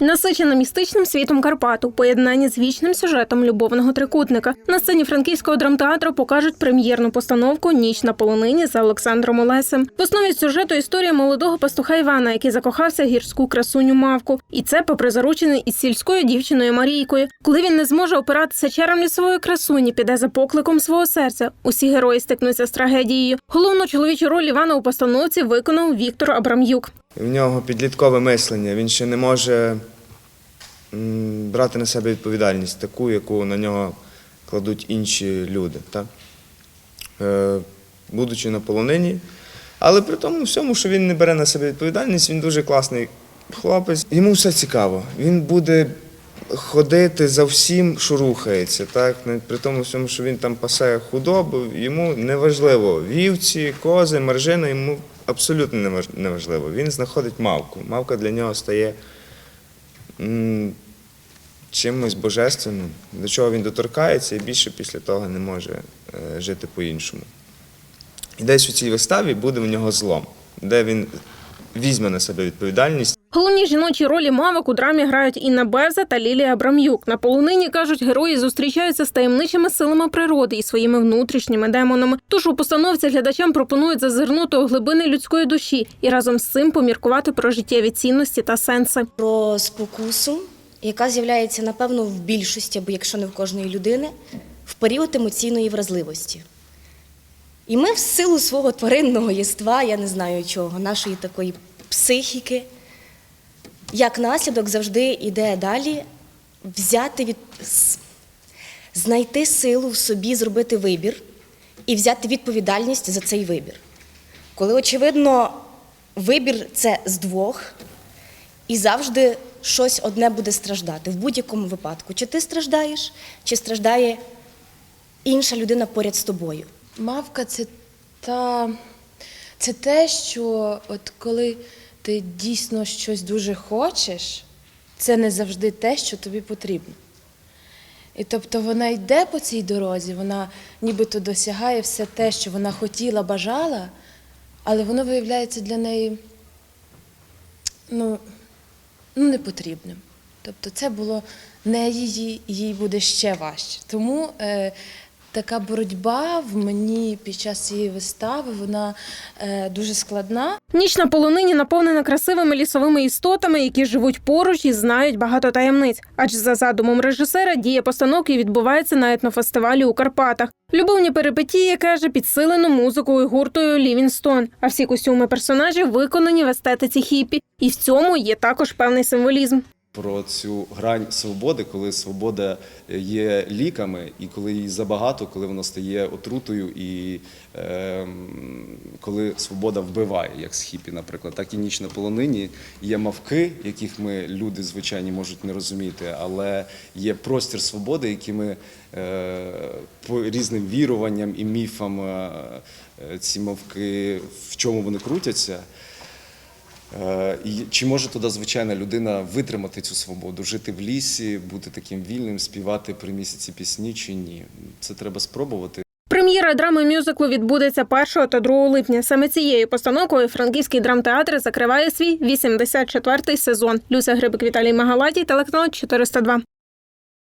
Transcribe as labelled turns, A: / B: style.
A: Насичена містичним світом Карпат у з вічним сюжетом любовного трикутника. На сцені франківського драмтеатру покажуть прем'єрну постановку Ніч на полонині за Олександром Олесем. В основі сюжету історія молодого пастуха Івана, який закохався в гірську красуню мавку. І це попри заручений із сільською дівчиною Марійкою. Коли він не зможе опиратися чарам лісової красуні, піде за покликом свого серця. Усі герої стикнуться з трагедією. Головну чоловічу роль Івана у постановці виконав Віктор Абрам'юк.
B: В нього підліткове мислення. Він ще не може брати на себе відповідальність таку, яку на нього кладуть інші люди. Так? Е, будучи на полонині. Але при тому всьому, що він не бере на себе відповідальність, він дуже класний хлопець. Йому все цікаво. Він буде ходити за всім, що рухається. Так? При тому всьому, що він там пасе худобу, йому не важливо. Вівці, кози, маржина, йому абсолютно не важливо. Він знаходить мавку. Мавка для нього стає чимось божественним, до чого він доторкається і більше після того не може е, жити по-іншому. І десь у цій виставі буде в нього злом, де він візьме на себе відповідальність.
A: Головні жіночі ролі мавок у драмі грають Інна Берза та Лілія Абрам'юк. На полонині кажуть, герої зустрічаються з таємничими силами природи і своїми внутрішніми демонами. Тож у постановці глядачам пропонують зазирнути у глибини людської душі і разом з цим поміркувати про життєві цінності та сенси.
C: про спокусу, яка з'являється, напевно, в більшості, або якщо не в кожної людини, в період емоційної вразливості. І ми в силу свого тваринного єства, я не знаю чого, нашої такої психіки, як наслідок завжди йде далі взяти від знайти силу в собі, зробити вибір і взяти відповідальність за цей вибір. Коли, очевидно, вибір це з двох, і завжди щось одне буде страждати в будь-якому випадку. Чи ти страждаєш, чи страждає інша людина поряд з тобою.
D: Мавка це та це те, що от коли ти дійсно щось дуже хочеш, це не завжди те, що тобі потрібно. І тобто вона йде по цій дорозі, вона нібито досягає все те, що вона хотіла, бажала, але воно виявляється для неї ну, ну, непотрібним. Тобто це було не її, їй буде ще важче. Тому е, така боротьба в мені під час цієї вистави вона е, дуже складна.
A: Ніч на полонині наповнена красивими лісовими істотами, які живуть поруч і знають багато таємниць. Адже за задумом режисера дія постановки відбувається на етнофестивалі у Карпатах. Любовні перипетії каже підсилено музикою гуртою Лівінстон. А всі костюми персонажів виконані в естетиці хіпі. І в цьому є також певний символізм.
E: Про цю грань свободи, коли свобода є ліками, і коли її забагато, коли вона стає отрутою, і ем, коли свобода вбиває, як з хіпі, наприклад, так і ніч на полонині. Є мавки, яких ми люди звичайні можуть не розуміти, але є простір свободи, які ми е, по різним віруванням і міфам е, е, ці мавки в чому вони крутяться. Е, І чи може тоді звичайна людина витримати цю свободу, жити в лісі, бути таким вільним, співати при місяці пісні чи ні? Це треба спробувати.
A: Прем'єра драми мюзиклу відбудеться 1 та 2 липня. Саме цією постановкою франківський драмтеатр закриває свій 84-й сезон. Люся Грибик Віталій Магалатій, телеканал 402.